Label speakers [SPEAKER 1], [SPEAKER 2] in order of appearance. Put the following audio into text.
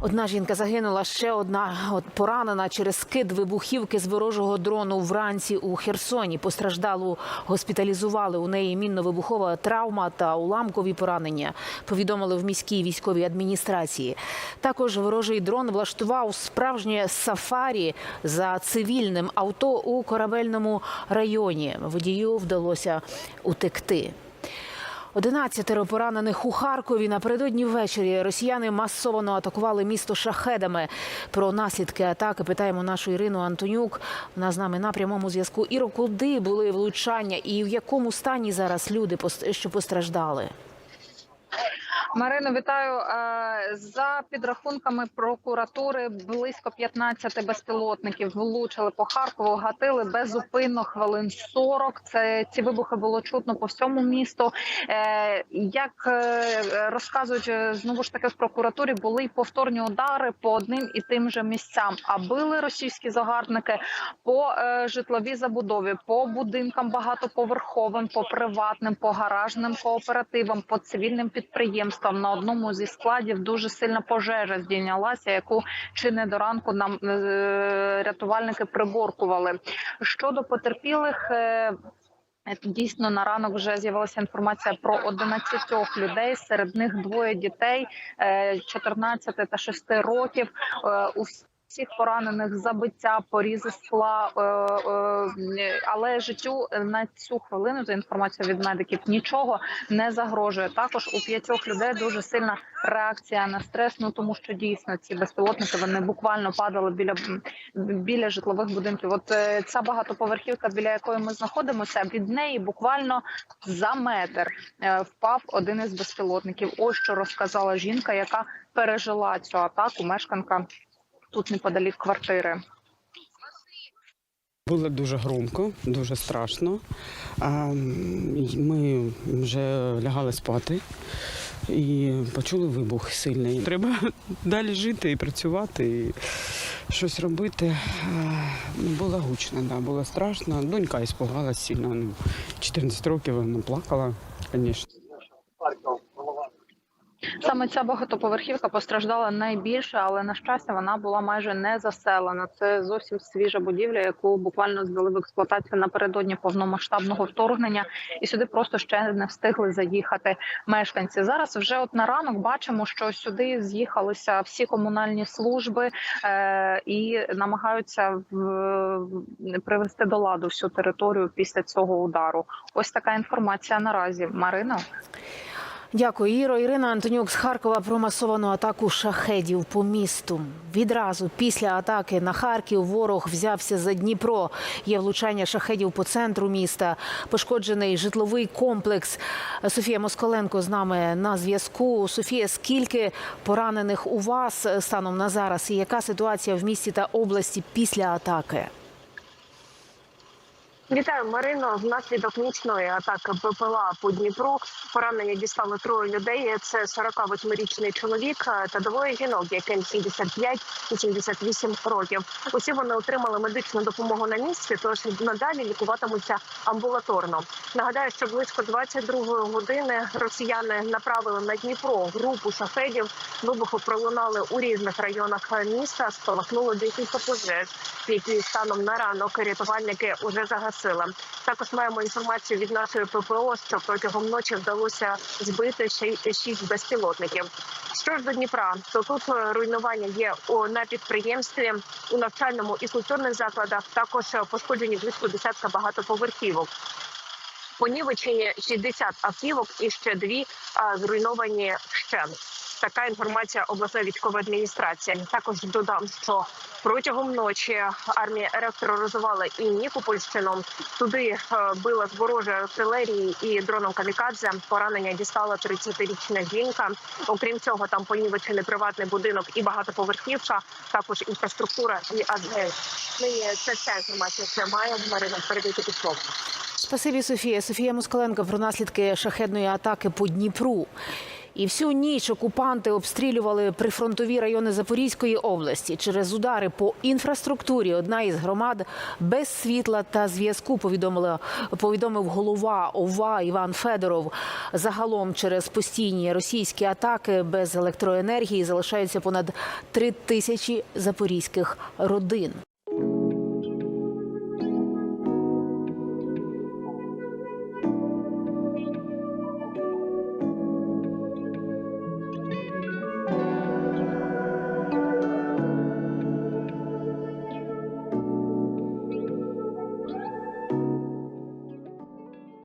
[SPEAKER 1] Одна жінка загинула, ще одна от, поранена через скид вибухівки з ворожого дрону вранці у Херсоні. Постраждалу госпіталізували. У неї мінно-вибухова травма та уламкові поранення. Повідомили в міській військовій адміністрації. Також ворожий дрон влаштував справжнє сафарі за цивільним авто у корабельному районі. Водію вдалося утекти. Одинадцятеро поранених у Харкові напередодні ввечері росіяни масово атакували місто шахедами. Про наслідки атаки питаємо нашу Ірину Антонюк. Вона з нами на прямому зв'язку. Іро, куди були влучання і в якому стані зараз люди, що постраждали?
[SPEAKER 2] Марино, вітаю. Е, За підрахунками прокуратури, близько 15 безпілотників влучили по Харкову, гатили безупинно хвилин 40. Це ці вибухи було чутно по всьому місту. Е, Як е, розказують знову ж таки в прокуратурі, були й повторні удари по одним і тим же місцям. А били російські загарбники по житловій забудові, по будинкам багатоповерховим, по приватним, по гаражним кооперативам, по цивільним підприємствам. На одному зі складів дуже сильна пожежа здійнялася, яку чи не до ранку нам е, рятувальники приборкували. Щодо потерпілих. е, Дійсно, на ранок вже з'явилася інформація про 11 людей. Серед них двоє дітей е, 14 та 6 років. Е, всіх поранених забиття, порізи скла, е, е, але життю на цю хвилину за інформацією від медиків нічого не загрожує. Також у п'ятьох людей дуже сильна реакція на стрес. Ну тому що дійсно ці безпілотники вони буквально падали біля біля житлових будинків. От е, ця багатоповерхівка, біля якої ми знаходимося, від неї буквально за метр е, впав один із безпілотників. Ось що розказала жінка, яка пережила цю атаку. Мешканка тут неподалік квартири.
[SPEAKER 3] Було дуже громко, дуже страшно. Ми вже лягали спати і почули вибух сильний. Треба далі жити і працювати, і щось робити. Ну, Було гучно, да, було страшно. Донька іспугалась сильно. Ну, 14 років вона плакала, звісно.
[SPEAKER 2] Саме ця багатоповерхівка постраждала найбільше, але на щастя вона була майже не заселена. Це зовсім свіжа будівля, яку буквально здали в експлуатацію напередодні повномасштабного вторгнення, і сюди просто ще не встигли заїхати мешканці. Зараз вже от на ранок бачимо, що сюди з'їхалися всі комунальні служби е- і намагаються в- привести до ладу всю територію після цього удару. Ось така інформація наразі. Марина.
[SPEAKER 1] Дякую, Іро. Ірина Антонюк з Харкова про масовану атаку шахедів по місту. Відразу після атаки на Харків ворог взявся за Дніпро. Є влучання шахедів по центру міста, пошкоджений житловий комплекс. Софія Москаленко з нами на зв'язку. Софія, скільки поранених у вас станом на зараз? І яка ситуація в місті та області після атаки?
[SPEAKER 4] Вітаю, Марино. Внаслідок нічної атаки БПЛА по Дніпру поранення дістали троє людей. Це 48-річний чоловік та двоє жінок, яким 75 і 78 років. Усі вони отримали медичну допомогу на місці, тож надалі лікуватимуться амбулаторно. Нагадаю, що близько 22-ї години росіяни направили на Дніпро групу шахедів. Вибухи пролунали у різних районах міста. Спалахнуло декілька пожеж, які станом на ранок рятувальники уже загасили. Також маємо інформацію від нашої ППО, що протягом ночі вдалося збити ще шість безпілотників. Що ж до Дніпра, то тут е, руйнування є у- на підприємстві, у навчальному і культурних закладах. Також е, пошкоджені близько десятка багатоповерхівок. Понівечені 60 автівок і ще дві а, зруйновані вщент. Така інформація обласної військової адміністрації. Також додам, що протягом ночі армія РФ і Нікопольщину. Туди е, била з ворожої артилерії і дроном камікадзе. Поранення дістала 30-річна жінка. Окрім цього, там понівечений приватний будинок і багатоповерхівка. Також інфраструктура і АЗС. Нині це вся інформація, що має Марина передати пішов.
[SPEAKER 1] Спасибі, Софія. Софія Москаленко про наслідки шахедної атаки по Дніпру. І всю ніч окупанти обстрілювали прифронтові райони Запорізької області. Через удари по інфраструктурі одна із громад без світла та зв'язку повідомила повідомив голова ОВА Іван Федоров. Загалом через постійні російські атаки без електроенергії залишаються понад три тисячі запорізьких родин.